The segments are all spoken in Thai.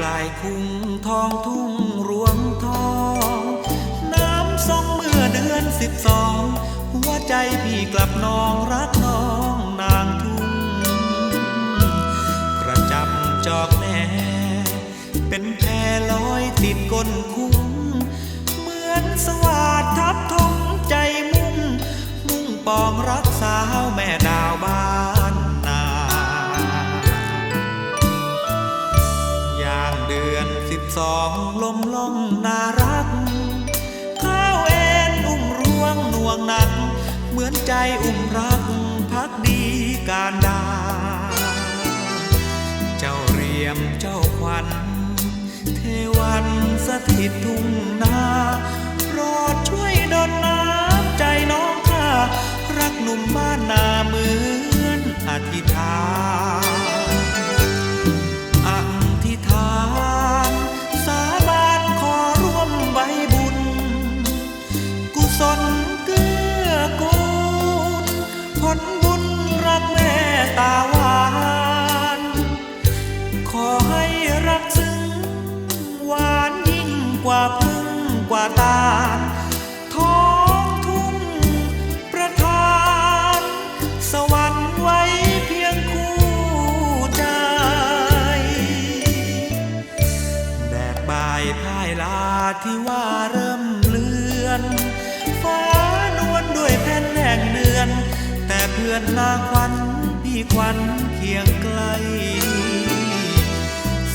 ปลายคุ้งทองทุ่งรวงทอง น้ำสองเมื่อเดือนสิบสอง หัวใจพี่กลับน้องรักน้องนางทุ่ง กระจับจอกแหน่เป็นแพลอยติดก้นคุ้ง เหมือนสวาดทับทมใจมุ่ง มุ่งปองรัก สิบสองลมล่องน่ารักข้าวเอ็นอุ้มร่วงน่วงหนัก เหมือนใจอุ้มรักพักดีการดา เจ้าเรียมเจ้าควัน เทวันสถิตทุ่งนาโปรดช่วยดลน้ำใจน้องข้ารักหนุ่มบ้านนาเหมือนอธิษฐาน กุศลเกื้อกูลผลบุญรักแม่ตาหวาน ขอให้รักซึ้งหวานยิ่งกว่าพึ่งกว่าตาลท้องทุ่งประทาน สวรรค์ไว้เพียงคู่ใจ แดดบ่ายพ่ายลาที่ว่าเริ่ม เพื่อนนาควันพี่ควันเคียงไกล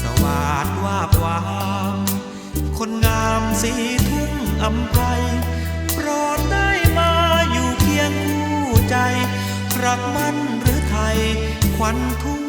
สวาดว่าบวามคนงามสีทุ่งอำไพโปรดได้มาอยู่เคียงคู่ใจ รักมันหรือไทยควันทุ่ง